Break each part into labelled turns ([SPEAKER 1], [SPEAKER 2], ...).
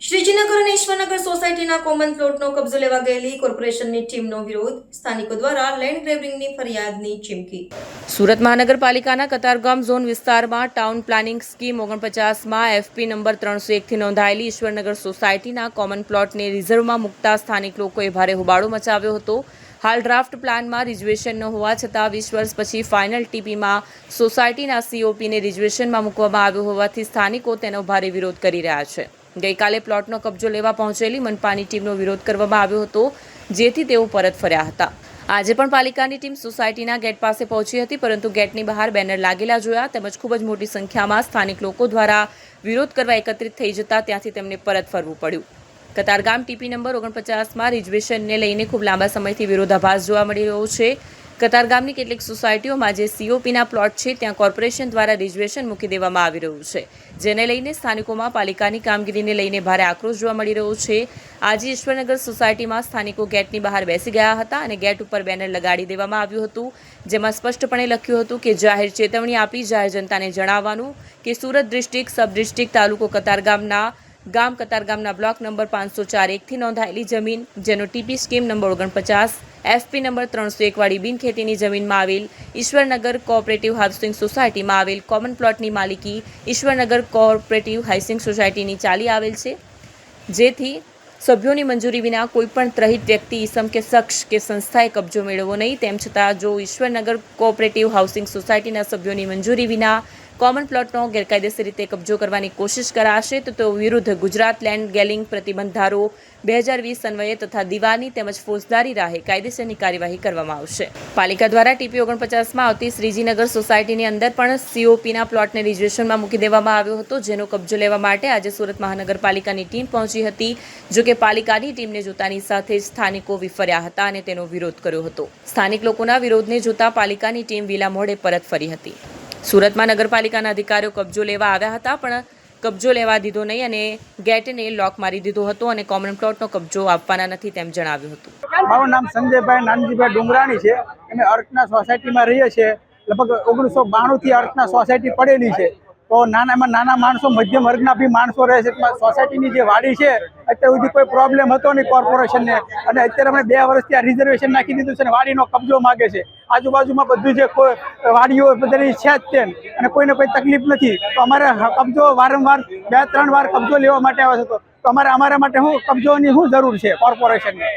[SPEAKER 1] શ્રીજીનગર અને ઈશ્વરનગર સોસાયટીના કોમન પ્લોટનો કબજો લેવા ગયેલી કોર્પોરેશનની ટીમનો વિરોધ. સ્થાનિકો દ્વારા લેન્ડ ગ્રેબિંગની ફરિયાદની ચીમકી. સુરત મહાનગરપાલિકાના કતારગામ ઝોન વિસ્તારમાં ટાઉન પ્લાનિંગ સ્કીમ ઓગણપચાસમાં એફપી નંબર ત્રણસો એકથી નોંધાયેલી ઈશ્વરનગર સોસાયટીના કોમન પ્લોટને રિઝર્વમાં મૂકતા સ્થાનિક લોકોએ ભારે હોબાળો મચાવ્યો હતો. હાલ ડ્રાફ્ટ પ્લાનમાં રિઝર્વેશન ન હોવા છતાં વીસ વર્ષ પછી ફાઇનલ ટીપીમાં સોસાયટીના સીઓપીને રિઝર્વેશનમાં મૂકવામાં આવ્યો હોવાથી સ્થાનિકો તેનો ભારે વિરોધ કરી રહ્યા છે. ગઈકાલે પ્લોટનો કબજો લેવા પહોંચેલી મનપાની ટીમનો વિરોધ કરવામાં આવ્યો હતો, જેથી તેઓ પરત ફર્યા હતા. આજે પણ પાલિકાની ટીમ સોસાયટીના ગેટ પાસે પહોંચી હતી, પરંતુ ગેટની બહાર બેનર લાગેલા જોયા તેમજ ખૂબ જ મોટી સંખ્યામાં સ્થાનિક લોકો દ્વારા વિરોધ કરવા એકત્રિત થઈ જતા ત્યાંથી તેમને પરત ફરવું પડ્યું. કતારગામ ટીપી નંબર ઓગણપચાસમાં રિઝર્વેશનને લઈને ખૂબ લાંબા સમયથી વિરોધાભાસ જોવા મળી રહ્યો છે. કતારગામની કેટલીક સોસાયટીઓમાં જે સીઓપીના પ્લોટ છે, ત્યાં કોર્પોરેશન દ્વારા રિઝર્વેશન મૂકી દેવામાં આવી રહ્યું છે. જેને લઈને સ્થાનિકોમાં પાલિકાની કામગીરીને લઈને ભારે આક્રોશ જોવા મળી રહ્યો છે. આજે ઈશ્વરનગર સોસાયટીમાં સ્થાનિકો ગેટની બહાર બેસી ગયા હતા અને ગેટ ઉપર બેનર લગાડી દેવામાં આવ્યું હતું, જેમાં સ્પષ્ટપણે લખ્યું હતું કે જાહેર ચેતવણી આપી જાહેર જનતાને જણાવવાનું કે સુરત ડિસ્ટ્રિક્ટ, સબ ડિસ્ટ્રિક્ટ તાલુકો કતારગામના ગામ કતારગામના બ્લોક નંબર પાંચસો ચાર એકથી નોંધાયેલી જમીન, જેનો ટીપી સ્કીમ નંબર ઓગણપચાસ એફપી નંબર ત્રણસો એકવાળી બિનખેતીની જમીનમાં આવેલ ઈશ્વરનગર કોઓપરેટિવ હાઉસિંગ સોસાયટીમાં આવેલ કોમન પ્લોટની માલિકી ઈશ્વરનગર કોઓપરેટિવ હાઉસિંગ સોસાયટીની ચાલી આવેલ છે. જેથી સભ્યોની મંજૂરી વિના કોઈપણ ત્રહિત વ્યક્તિ ઇસમ કે શખ્સ કે સંસ્થાએ કબજો મેળવવો નહીં. તેમ છતાં જો ઈશ્વરનગર કોઓપરેટિવ હાઉસિંગ સોસાયટીના સભ્યોની મંજૂરી વિના કોમન પ્લોટનો ગેરકાયદેસર રીતે કબજો કરવાની કોશિશ કરાશે તો તેઓ વિરુદ્ધ ગુજરાત લેન્ડ ગેલિંગ પ્રતિબંધ ધારો બે હજાર વીસ અન્વયે તથા દિવાની તેમજ ફોજદારી રાહે કાયદેસરની કાર્યવાહી કરવામાં આવશે. પાલિકા દ્વારા ટીપી ઓગણપચાસમાં આવતી શ્રીજીનગર સોસાયટીની અંદર પણ સીઓપીના પ્લોટને રિઝર્વેશનમાં મૂકી દેવામાં આવ્યો હતો, જેનો કબજો લેવા માટે આજે સુરત મહાનગરપાલિકાની ટીમ પહોંચી હતી, જો કે પાલિકાની ટીમને જોતાની સાથે જ સ્થાનિકો વિફર્યા હતા અને તેનો વિરોધ કર્યો હતો. સ્થાનિક લોકોના વિરોધને જોતા પાલિકાની ટીમ વિલા મોડે પરત ફરી હતી. સુરતમાં નગરપાલિકાના અધિકારીઓ કબજો લેવા આવ્યા હતા, પણ કબજો લેવા દીધો નહીં અને ગેટને લોક મારી દીધો હતો અને કોમન પ્લોટનો કબજો આપવાના નથી તેમ જણાવ્યું હતું.
[SPEAKER 2] મારું નામ સંજયભાઈ નાનજીભાઈ ડુંગરાણી છે. અમે અર્થના સોસાયટીમાં રહીએ છીએ. લગભગ ઓગણીસો બાણુંથી અર્થના સોસાયટી પડેલી છે. તો નાનામાં નાના માણસો, મધ્યમ વર્ગના બી માણસો રહે છે. એમાં સોસાયટીની જે વાડી છે, અત્યાર સુધી કોઈ પ્રોબ્લેમ હતો નહીં કોર્પોરેશનને અને અત્યારે અમે બે વર્ષથી આ રિઝર્વેશન નાખી દીધું છે અને વાડીનો કબજો માગે છે. આજુબાજુમાં બધું જે કોઈ વાડીઓ બધાની છે જ તેમ. અને કોઈને કોઈ તકલીફ નથી. તો અમારે કબજો વારંવાર બે ત્રણ વાર કબજો લેવા માટે આવે છે તો અમારે અમારા માટે શું કબજોની શું જરૂર છે કોર્પોરેશનને?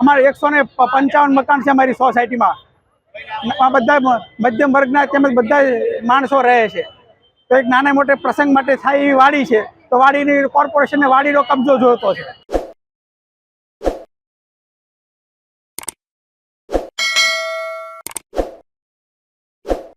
[SPEAKER 2] અમારે એકસો ને પંચાવન મકાન છે અમારી સોસાયટીમાં. આ બધા મધ્યમ વર્ગના તેમજ બધા માણસો રહે છે. તો એક નાના મોટે પ્રસંગ માટે થાય એવી વાડી છે. તો વાડીની કોર્પોરેશનને વાડીનો કબજો જોઈતો છે.